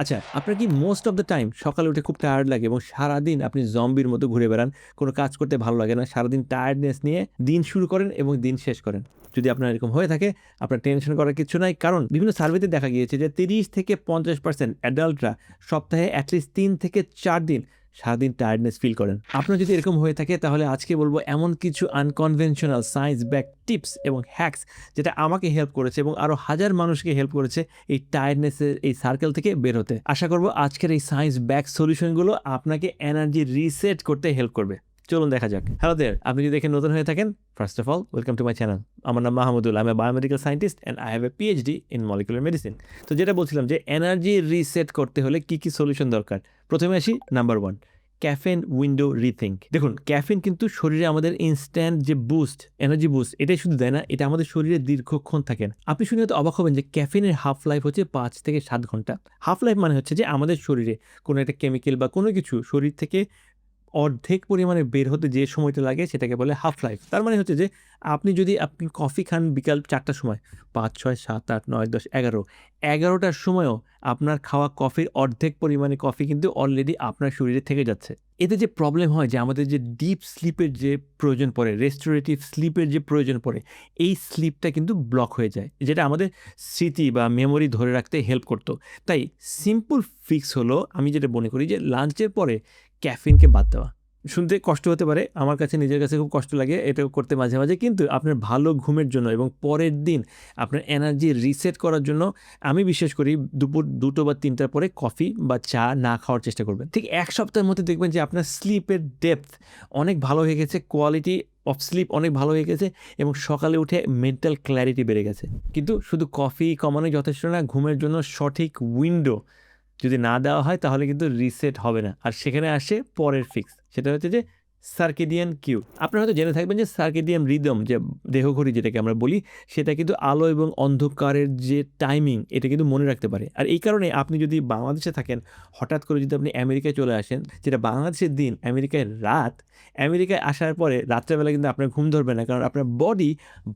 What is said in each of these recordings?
আচ্ছা আপনার কি মোস্ট অফ দ্য টাইম সকালে উঠে খুব টায়ার্ড লাগে এবং সারাদিন আপনি জম্বির মতো ঘুরে বেড়ান? কোনো কাজ করতে ভালো লাগে না, সারাদিন টায়ার্ডনেস নিয়ে দিন শুরু করেন এবং দিন শেষ করেন। যদি আপনার এরকম হয়ে থাকে, আপনার টেনশন করার কিছু নাই, কারণ বিভিন্ন সার্ভেতে দেখা গিয়েছে যে তিরিশ থেকে পঞ্চাশ পার্সেন্ট অ্যাডাল্টরা সপ্তাহে অ্যাটলিস্ট তিন থেকে চার দিন সারাদিন টায়ার্ডনেস ফিল করেন। আপনার যদি এরকম হয়ে থাকে, তাহলে আজকে বলব এমন কিছু আনকনভেনশনাল সায়েন্স ব্যাক টিপস এবং হ্যাকস যেটা আমাকে হেল্প করেছে এবং আরও হাজার মানুষকে হেল্প করেছে এই টায়ার্ডনেসের এই সার্কেল থেকে বের হতে। আশা করব আজকের এই সায়েন্স ব্যাক সলিউশনগুলো আপনাকে এনার্জি রিসেট করতে হেল্প করবে। চলুন দেখা যাক। হ্যালো দের আপনি যদি দেখে নতুন হয়ে থাকেন? First of all welcome to my channel আমার নাম মাহমুদুল আমি biomedical scientist and I have a PhD in molecular medicine তো যেটা বলছিলাম যে এনার্জি রিসেট করতে হলে কি কি সলিউশন দরকার? প্রথমে আসি number one caffeine window rethink দেখুন ক্যাফেন কিন্তু শরীরে আমাদের ইনস্ট্যান্ট যে বুস্ট এনার্জি বুস্ট এটাই শুধু দেয় না, এটা আমাদের শরীরে দীর্ঘক্ষণ থাকে না। আপনি শুনে হয়তো অবাক হবেন যে ক্যাফেনের হাফ লাইফ হচ্ছে পাঁচ থেকে সাত ঘণ্টা। হাফ লাইফ মানে হচ্ছে যে, আমাদের শরীরে কোনো একটা কেমিক্যাল বা কোনো কিছু শরীর থেকে অর্ধেক পরিমাণে বের হতে যে সময়টা লাগে সেটাকে বলে হাফ লাইফ তার মানে হচ্ছে যে আপনি যদি আপনি কফি খান বিকাল চারটার সময়, পাঁচ, ছয়, সাত, আট, নয়, দশ, এগারো, এগারোটার সময়ও আপনার খাওয়া কফির অর্ধেক পরিমাণে কফি কিন্তু অলরেডি আপনার শরীরে থেকে যাচ্ছে। এতে যে প্রবলেম হয় যে আমাদের যে ডিপ স্লিপের যে প্রয়োজন পড়ে রেস্টোরেটিভ স্লিপের যে প্রয়োজন পড়ে, এই স্লিপটা কিন্তু ব্লক হয়ে যায়, যেটা আমাদের স্মৃতি বা মেমোরি ধরে রাখতে হেল্প করতো। তাই সিম্পল ফিক্স হলো আমি যেটা মনে করি যে লাঞ্চের পরে ক্যাফিনকে বাদ দেওয়া। শুনতে কষ্ট হতে পারে, আমার কাছে নিজের কাছে খুব কষ্ট লাগে এটা করতে মাঝে মাঝে, কিন্তু আপনার ভালো ঘুমের জন্য এবং পরের দিন আপনার এনার্জি রিসেট করার জন্য আমি বিশেষ করি দুপুর দুটো বা তিনটার পরে কফি বা চা না খাওয়ার চেষ্টা করবেন। ঠিক এক সপ্তাহের মধ্যে দেখবেন যে আপনার স্লিপের ডেপথ অনেক ভালো হয়ে গেছে কোয়ালিটি অফ স্লিপ অনেক ভালো হয়ে গেছে এবং সকালে উঠে মেন্টাল ক্ল্যারিটি বেড়ে গেছে। কিন্তু শুধু কফি কমানোই যথেষ্ট না, ঘুমের জন্য সঠিক উইন্ডো যদি না দেওয়া হয় তাহলে কিন্তু রিসেট হবে না। আর সেখানে আসে পরের ফিক্স সেটা হচ্ছে যে সার্কিডিয়ান কিউ আপনারা হয়তো জেনে থাকবেন যে সার্কিডিয়ান রিদম যে দেহঘড়ি যেটাকে আমরা বলি, সেটা কিন্তু আলো এবং অন্ধকারের যে টাইমিং এটা কিন্তু মনে রাখতে পারে। আর এই কারণে আপনি যদি বাংলাদেশে থাকেন, হঠাৎ করে যদি আপনি আমেরিকায় চলে আসেন, যেটা বাংলাদেশের দিন, আমেরিকায় রাত আমেরিকায় আসার পরে রাত্রেবেলা কিন্তু আপনার ঘুম ধরবে না, কারণ আপনার বডি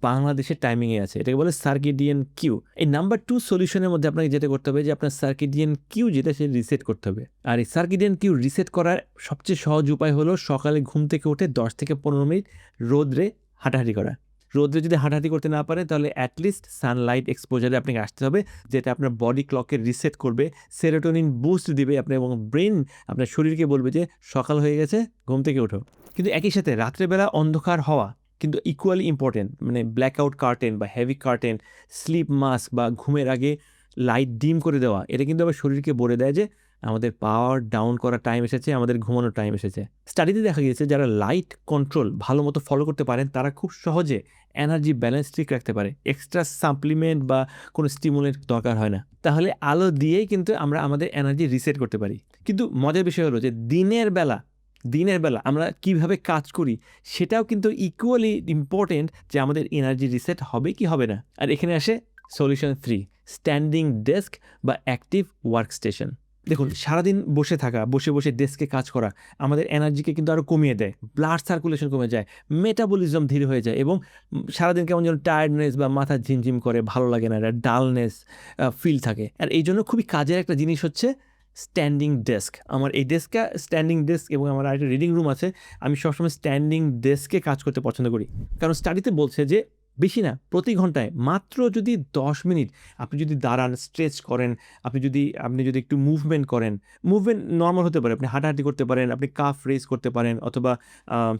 বাংলাদেশের টাইমিংয়ে আছে। এটাকে বলে সার্কিডিয়ান কিউ এই নাম্বার টু সলিউশনের মধ্যে আপনাকে যেটা করতে হবে যে আপনার সার্কিডিয়ান কিউ যেটা সে রিসেট করতে হবে। আর এই সার্কিডিয়ান কিউ রিসেট করার সবচেয়ে সহজ উপায় হলো সকালে ঘুম থেকে উঠে দশ থেকে পনেরো মিনিট রোদ্রে হাঁটাহাঁটি করা। রোদ্রে যদি হাঁটাহাঁটি করতে না পারে তাহলে অ্যাটলিস্ট সানলাইট এক্সপোজারে আপনাকে আসতে হবে, যেটা আপনার বডি ক্লকে রিসেট করবে সেরোটোনিন বুস্ট দিবে আপনার এবং ব্রেন আপনার শরীরকে বলবে যে, সকাল হয়ে গেছে, ঘুম থেকে ওঠো। কিন্তু একই সাথে রাত্রেবেলা অন্ধকার হওয়া কিন্তু ইকুয়ালি ইম্পর্টেন্ট মানে ব্ল্যাক আউট কার্টেন বা হেভি কার্টেন স্লিপ মাস্ক বা ঘুমের আগে লাইট ডিম করে দেওয়া, এটা কিন্তু আবার শরীরকে বলে দেয় যে, আমাদের পাওয়ার ডাউন করার টাইম এসেছে, আমাদের ঘুমানোর টাইম এসেছে। স্টাডিতে দেখা গিয়েছে, যারা লাইট কন্ট্রোল ভালো মতো ফলো করতে পারেন, তারা খুব সহজে এনার্জি ব্যালেন্স ঠিক রাখতে পারে। এক্সট্রা সাপ্লিমেন্ট বা কোনো স্টিমুলেন্ট দরকার হয় না। তাহলে আলো দিয়েই কিন্তু আমরা আমাদের এনার্জি রিসেট করতে পারি। কিন্তু মজার বিষয় হলো যে দিনের বেলা দিনের বেলা আমরা কীভাবে কাজ করি সেটাও কিন্তু ইকুয়ালি ইম্পর্টেন্ট যে আমাদের এনার্জি রিসেট হবে কি হবে না। আর এখানে আসে সলিউশন থ্রি স্ট্যান্ডিং ডেস্ক বা অ্যাক্টিভ ওয়ার্ক স্টেশন দেখুন, সারাদিন বসে থাকা, বসে বসে ডেস্কে কাজ করা আমাদের এনার্জিকে কিন্তু আরও কমিয়ে দেয়, ব্লাড সার্কুলেশন কমে যায়, মেটাবলিজম ধীর হয়ে যায় এবং সারাদিন কেমন যেন টায়ার্ডনেস বা মাথা ঝিমঝিম করে, ভালো লাগে না, একটা ডালনেস ফিল থাকে। আর এই জন্য খুবই কাজের একটা জিনিস হচ্ছে স্ট্যান্ডিং ডেস্ক আমার এই ডেস্কটা স্ট্যান্ডিং ডেস্ক এবং আমার আরেকটা রিডিং রুম আছে, আমি সবসময় স্ট্যান্ডিং ডেস্কে কাজ করতে পছন্দ করি। কারণ স্টাডিতে বলছে যে বেশি না, প্রতি ঘন্টায়। মাত্র যদি দশ মিনিট আপনি যদি দাঁড়ান স্ট্রেচ করেন, আপনি যদি আপনি যদি একটু মুভমেন্ট করেন মুভমেন্ট নর্মাল হতে পারে। আপনি হাঁটাহাঁটি করতে পারেন, আপনি কাফ রেস করতে পারেন অথবা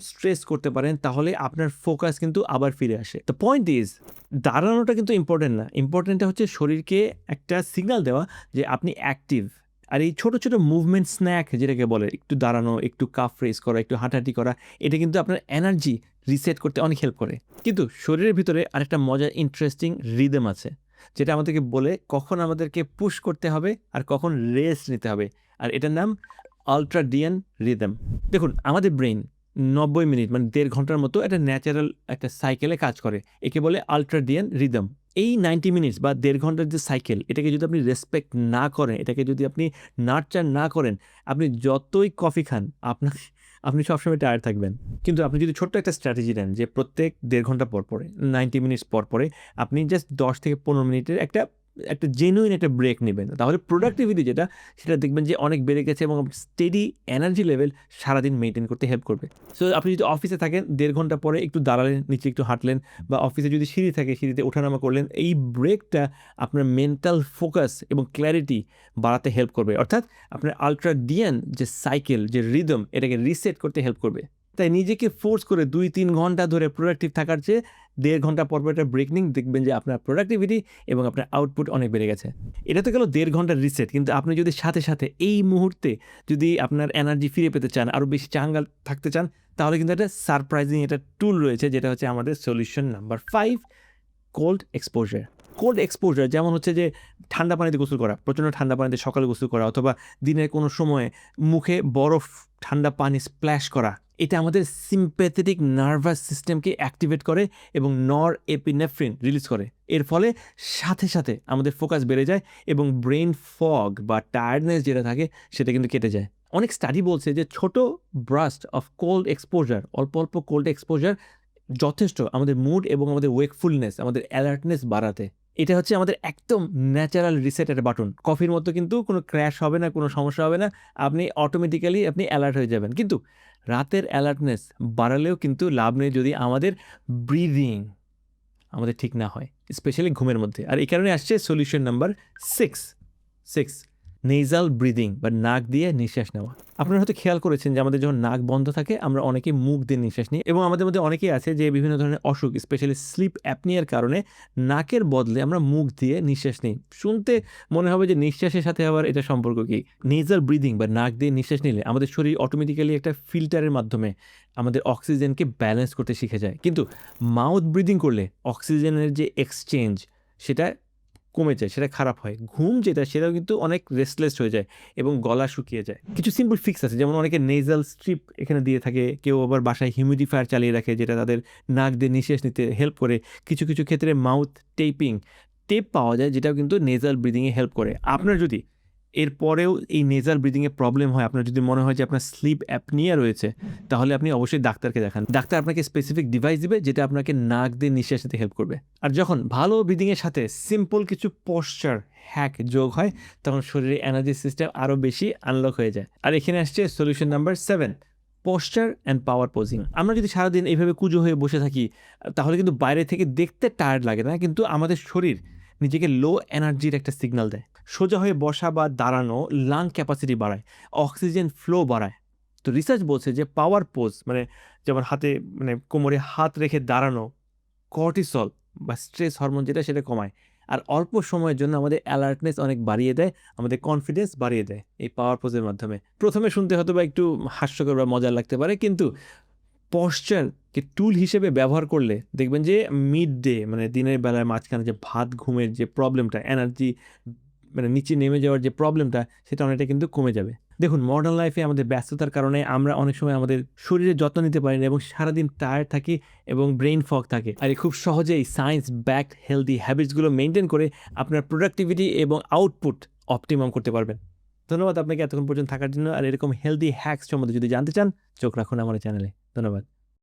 স্ট্রেস করতে পারেন, তাহলে আপনার ফোকাস কিন্তু আবার ফিরে আসে। দ্য পয়েন্ট ইজ দাঁড়ানোটা কিন্তু ইম্পর্টেন্ট না। ইম্পর্টেন্টটা হচ্ছে শরীরকে একটা সিগনাল দেওয়া যে আপনি অ্যাক্টিভ আর এই ছোটো ছোটো মুভমেন্ট স্ন্যাক যেটাকে বলে, একটু দাঁড়ানো, একটু কাফ রেস করা, একটু হাঁটাহাঁটি করা, এটা কিন্তু আপনার এনার্জি রিসেট করতে অনেক হেল্প করে। কিন্তু শরীরের ভিতরে আরেকটা মজার ইন্টারেস্টিং রিদম আছে, যেটা আমাদেরকে বলে কখন আমাদেরকে পুশ করতে হবে আর কখন রেস্ট নিতে হবে। আর এটার নাম আলট্রাডিয়ান রিদম দেখুন, আমাদের ব্রেন নব্বই মিনিট মানে দেড় ঘণ্টার মতো একটা ন্যাচারাল একটা সাইকেলে কাজ করে, একে বলে আলট্রাডিয়ান রিদম এই নাইনটি মিনিটস বা দেড় ঘণ্টার যে সাইকেল এটাকে যদি আপনি রেসপেক্ট না করেন, এটাকে যদি আপনি নার্চার না করেন, আপনি যতই কফি খান আপনার আপনি সবসময় টায়ার থাকবেন। কিন্তু আপনি যদি ছোট্ট একটা স্ট্র্যাটেজি দেন যে প্রত্যেক দেড় ঘণ্টা পর পরে নাইনটি মিনিটস পর পরে, আপনি জাস্ট দশ থেকে পনেরো মিনিটের একটা একটা জেনুইন একটা ব্রেক নেবেন। তাহলে প্রোডাক্টিভিটি যেটা, সেটা দেখবেন যে অনেক বেড়ে গেছে এবং স্টেডি এনার্জি লেভেল সারাদিন মেনটেন করতে হেল্প করবে। সো আপনি যদি অফিসে থাকেন, দেড় ঘণ্টা পরে একটু দাঁড়ালেন, নিচে একটু হাঁটলেন বা অফিসে যদি সিঁড়ি থাকে, সিঁড়িতে ওঠানামা করলেন, এই ব্রেকটা আপনার মেন্টাল ফোকাস এবং ক্ল্যারিটি বাড়াতে হেল্প করবে। অর্থাৎ আপনার আলট্রাডিয়ান যে সাইকেল যে রিদম এটাকে রিসেট করতে হেল্প করবে। তাই নিজেকে ফোর্স করে দুই, তিন ঘণ্টা ধরে প্রোডাক্টিভ থাকার চেয়ে দেড় ঘণ্টা পর একটা ব্রেক নিন, দেখবেন যে আপনার প্রোডাক্টিভিটি এবং আপনার আউটপুট অনেক বেড়ে গেছে। এটা তো গেল দেড় ঘণ্টার রিসেট কিন্তু আপনি যদি সাথে সাথে এই মুহূর্তে যদি আপনার এনার্জি ফিরে পেতে চান আরও বেশি চাঙ্গাল থাকতে চান, তাহলে কিন্তু একটা সারপ্রাইজিং একটা টুল রয়েছে, যেটা হচ্ছে আমাদের solution number five cold exposure cold exposure যেমন হচ্ছে যে ঠান্ডা পানিতে গোসল করা, প্রচণ্ড ঠান্ডা পানিতে সকালে গোসল করা, অথবা দিনের কোনো সময়ে মুখে বরফ ঠান্ডা পানি স্প্ল্যাশ করা এটা আমাদের সিম্প্যাথেটিক নার্ভাস সিস্টেমকে অ্যাক্টিভেট করে এবং নর এপিনেফ্রিন রিলিজ করে। এর ফলে সাথে সাথে আমাদের ফোকাস বেড়ে যায় এবং ব্রেন ফগ বা টায়ার্ডনেস যেটা থাকে সেটা কিন্তু কেটে যায়। অনেক স্টাডি বলছে যে ছোট ব্রাস্ট অফ কোল্ড এক্সপোজার অল্প অল্প কোল্ড এক্সপোজার যথেষ্ট আমাদের মুড এবং আমাদের ওয়েকফুলনেস আমাদের অ্যালার্টনেস বাড়াতে। এটা হচ্ছে আমাদের একদম ন্যাচারাল রিসেটের বাটন কফির মতো কিন্তু কোনো ক্র্যাশ হবে না, কোনো সমস্যা হবে না। আপনি অটোমেটিক্যালি আপনি অ্যালার্ট হয়ে যাবেন। কিন্তু রাতের অ্যালার্টনেস বাড়ালেও কিন্তু লাভ নেই যদি আমাদের ব্রিদিং আমাদের ঠিক না হয় স্পেশালি ঘুমের মধ্যে। আর এই কারণে আসছে solution number six six nasal breathing বা নাক দিয়ে নিঃশ্বাস নেওয়া। আপনারা হয়তো খেয়াল করেছেন যে আমাদের যখন নাক বন্ধ থাকে, আমরা অনেকে মুখ দিয়ে নিঃশ্বাস নিই এবং আমাদের মধ্যে অনেকেই আছে যে বিভিন্ন ধরনের অসুখ স্পেশালি স্লিপ অ্যাপনিয়ার কারণে নাকের বদলে আমরা মুখ দিয়ে নিঃশ্বাস নিই। শুনতে মনে হবে যে নিঃশ্বাসের সাথে আবার এটা সম্পর্ক কি? নেজাল ব্রিদিং বা নাক দিয়ে নিঃশ্বাস নিলে আমাদের শরীর অটোমেটিক্যালি একটা ফিল্টারের মাধ্যমে আমাদের অক্সিজেনকে ব্যালেন্স করতে শিখে যায়। কিন্তু মাউথ ব্রিদিং করলে অক্সিজেনের যে এক্সচেঞ্জ সেটা কমে যায়, সেটা খারাপ হয়। ঘুম যেটা, সেটাও কিন্তু অনেক রেস্টলেস হয়ে যায় এবং গলা শুকিয়ে যায়। কিছু সিম্পল ফিক্স আছে, যেমন অনেকে নেজাল স্ট্রিপ এখানে দিয়ে থাকে, কেউ আবার বাসায় হিউমিডিফায়ার চালিয়ে রাখে, যেটা তাদের নাক দিয়ে নিঃশ্বাস নিতে হেল্প করে। কিছু কিছু ক্ষেত্রে মাউথ টেপিং টেপ পাওয়া যায়, যেটাও কিন্তু নেজাল ব্রিদিংয়ে হেল্প করে। আপনার যদি এরপরেও এই নেজাল ব্রিদিংয়ে প্রবলেম হয়। আপনার যদি মনে হয় যে আপনার স্লিপ অ্যাপনিয়া রয়েছে, তাহলে আপনি অবশ্যই ডাক্তারকে দেখান। ডাক্তার আপনাকে স্পেসিফিক ডিভাইস দিবে যেটা আপনাকে নাক দিয়ে নিঃশ্বাস নিতে হেল্প করবে। আর যখন ভালো ব্রিদিংয়ের সাথে সিম্পল কিছু পশ্চার হ্যাক যোগ হয়, তখন শরীরের এনার্জি সিস্টেম আরও বেশি আনলক হয়ে যায়। আর এখানে আসছে solution number seven posture and power posing আমরা যদি সারাদিন এইভাবে কুজো হয়ে বসে থাকি, তাহলে কিন্তু বাইরে থেকে দেখতে টায়ার্ড লাগে না, কিন্তু আমাদের শরীর নিজেকে লো এনার্জির একটা সিগনাল দেয়। সোজা হয়ে বসা বা দাঁড়ানো লাং ক্যাপাসিটি বাড়ায় অক্সিজেন ফ্লো বাড়ায়। তো রিসার্চ বলছে যে পাওয়ার পোজ মানে যেমন হাতে মানে কোমরে হাত রেখে দাঁড়ানো কর্টিসল বা স্ট্রেস হরমোন যেটা সেটা কমায়। আর অল্প সময়ের জন্য আমাদের অ্যালার্টনেস অনেক বাড়িয়ে দেয়, আমাদের কনফিডেন্স বাড়িয়ে দেয় এই পাওয়ার পোজের মাধ্যমে। প্রথমে শুনতে হয়তো বা একটু হাস্যকর বা মজার লাগতে পারে, কিন্তু পশ্চারকে টুল হিসেবে ব্যবহার করলে দেখবেন যে মিড ডে মানে দিনের বেলায় মাঝখানে যে ভাত, ঘুমের যে প্রবলেমটা এনার্জি মানে নিচে নেমে যাওয়ার যে প্রবলেমটা সেটা অনেকটা কিন্তু কমে যাবে। দেখুন মডার্ন লাইফে আমাদের ব্যস্ততার কারণে আমরা অনেক সময় আমাদের শরীরের যত্ন নিতে পারি না এবং সারাদিন টায়ার্ড থাকি এবং ব্রেন ফগ থাকে। আর খুব সহজেই সায়েন্স ব্যাকড হেলদি হ্যাবিটসগুলো মেনটেন করে আপনার প্রোডাক্টিভিটি এবং আউটপুট অপটিমাম করতে পারবেন। ধন্যবাদ আপনাকে এতক্ষণ পর্যন্ত থাকার জন্য। আর এরকম হেলদি হ্যাক্স সম্বন্ধে যদি জানতে চান, চোখ রাখুন আমার চ্যানেলে ধন্যবাদ।